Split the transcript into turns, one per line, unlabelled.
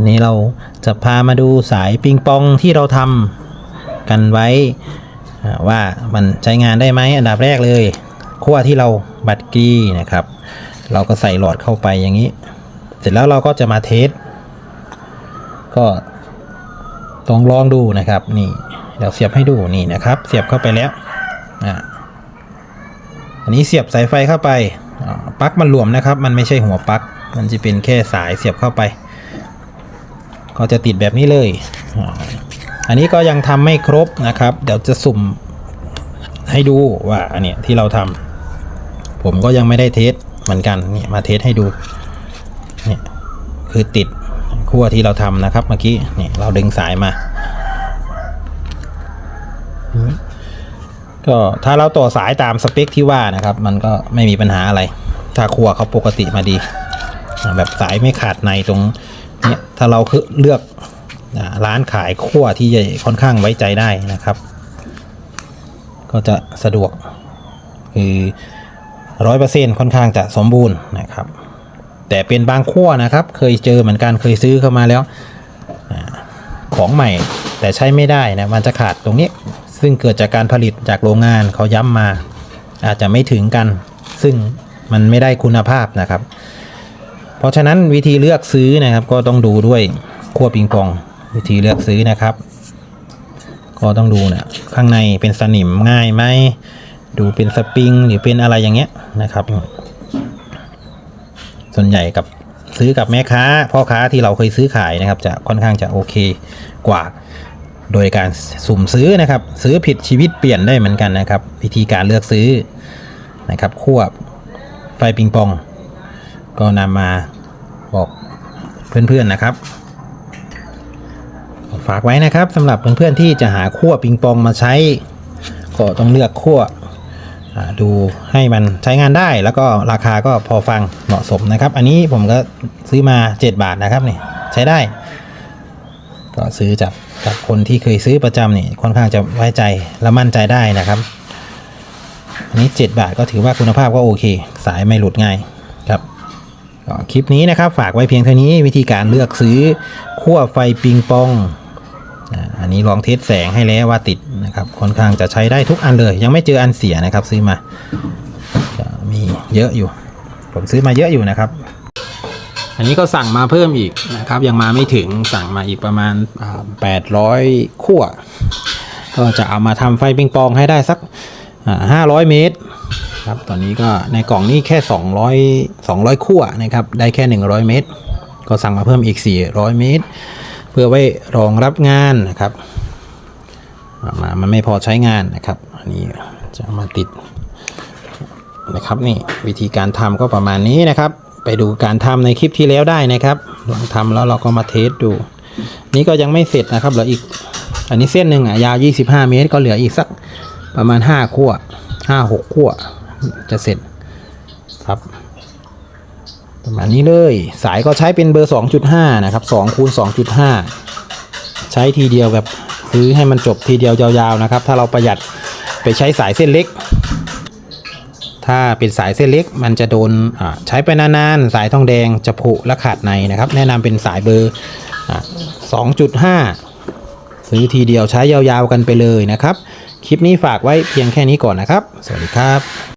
วันนี้เราจะพามาดูสายปิงปองที่เราทำกันไว้ว่ามันใช้งานได้ไหมอันดับแรกเลยขั้วที่เราบัดกี้นะครับ เราก็ใส่หลอดเข้าไปอย่างนี้ เสร็จแล้วเราก็จะมาเทสก็ต้องลองดูนะครับนี่เดี๋ยวเสียบให้ดูนี่นะครับ เสียบเข้าไปแล้วอ่าอันนี้เสียบสายไฟเข้าไปปลั๊กมันหลวมนะครับ มันไม่ใช่หัวปลั๊กมันจะเป็นแค่สายเสียบเข้าไป ก็จะติดแบบนี้เลย อันนี้ก็ยังทำไม่ครบนะครับ เดี๋ยวจะสุ่มให้ดูว่าอันเนี้ยที่เราทำผมก็ยังไม่ได้เทสเหมือนกันเนี่ยมาเทสให้ดูเนี่ยคือติดขั้วที่เราทำนะครับเมื่อกี้เนี่ยเราดึงสายมา ก็ถ้าเราต่อสายตามสเปคที่ว่านะครับ มันก็ไม่มีปัญหาอะไร ถ้าขั้วเขาปกติมาดี แบบสายไม่ขาดในตรง ถ้าเราคือเลือกร้านขายขั้วที่จะค่อนข้างไว้ใจได้นะครับ ก็จะสะดวก คือร้อยเปอร์เซ็นค่อนข้างจะสมบูรณ์นะครับ แต่เป็นบางขั้วนะครับ เคยเจอเหมือนกันเคยซื้อเข้ามาแล้ว ของใหม่แต่ใช้ไม่ได้นะมันจะขาดตรงนี้ ซึ่งเกิดจากการผลิตจากโรงงานเขาย้ำมา อาจจะไม่ถึงกัน ซึ่งมันไม่ได้คุณภาพนะครับ เพราะฉะนั้นวิธีเลือกซื้อนะครับ ก็ต้องดูด้วยขั้วปิงปอง วิธีเลือกซื้อนะครับ ก็ต้องดูนะข้างในเป็นสนิมง่ายไหมดูเป็นสปริงหรือเป็นอะไรอย่างเงี้ยนะครับ ส่วนใหญ่กับซื้อกับแม่ค้าพ่อค้าที่เราเคยซื้อขายนะครับ จะค่อนข้างจะโอเคกว่า โดยการสุ่มซื้อนะครับ ซื้อผิดชีวิตเปลี่ยนได้เหมือนกันนะครับ วิธีการเลือกซื้อนะครับควบไฟปิงปอง ก็นำมาบอกเพื่อนๆนะครับฝากไว้นะครับสำหรับเพื่อนๆที่จะหาขั้วปิงปองมาใช้ ก็ต้องเลือกขั้วดูให้มันใช้งานได้แล้วก็ราคาก็พอฟังเหมาะสมนะครับ อันนี้ผมก็ซื้อมา 7 บาทนะครับนี่ใช้ได้ ก็ซื้อจากจากคนที่เคยซื้อประจำนี่ค่อนข้างจะไว้ใจและมั่นใจได้นะครับอันนี้ 7 บาทก็ถือว่าคุณภาพก็โอเค สายไม่หลุดง่ายครับ คลิปนี้นะครับฝากไว้เพียงเท่านี้วิธีการเลือกซื้อขั้วไฟปิงปองอันนี้ลองเทสแสงให้แล้วว่าติดนะครับค่อนข้างจะใช้ได้ทุกอันเลย ยังไม่เจออันเสียนะครับซื้อมาจะมีเยอะอยู่ ผมซื้อมาเยอะอยู่นะครับ อันนี้ก็สั่งมาเพิ่มอีกนะครับยังมาไม่ถึงสั่งมาอีกประมาณแปดร้อยขั้วก็จะเอามาทำไฟปิงปองให้ได้สักห้าร้อยเมตร ครับ ตอนนี้ก็ในกล่องนี้แค่ 200 200ขั้วนะครับ ได้แค่ 100 เมตร ก็สั่งมาเพิ่มอีก 400 เมตร เพื่อไว้รองรับงานนะครับ มามันไม่พอใช้งานนะครับ อันนี้จะมาติดนะครับนี่วิธีการทำก็ประมาณนี้นะครับ ไปดูการทำในคลิปที่แล้วได้นะครับลองทำแล้วเราก็มาเทสดู นี่ก็ยังไม่เสร็จนะครับเหลืออีก อันนี้เส้นหนึ่งอะยาว 25 เมตร ก็เหลืออีกสักประมาณ 5 ขั้ว5 6ขั้ว จะเสร็จครับ ประมาณนี้เลย สายก็ใช้เป็นเบอร์ 2.5 นะครับ2คูณ2.5 ใช้ทีเดียวแบบซื้อให้มันจบทีเดียวยาวๆนะครับ ถ้าเราประหยัดไปใช้สายเส้นเล็ก ถ้าเป็นสายเส้นเล็ก มันจะโดนใช้ไปนานๆ สายทองแดงจะผุและขาดในนะครับ แนะนำเป็นสายเบอร์อ2.5 ซื้อทีเดียวใช้ยาวๆกันไปเลยนะครับ คลิปนี้ฝากไว้เพียงแค่นี้ก่อนนะครับ สวัสดีครับ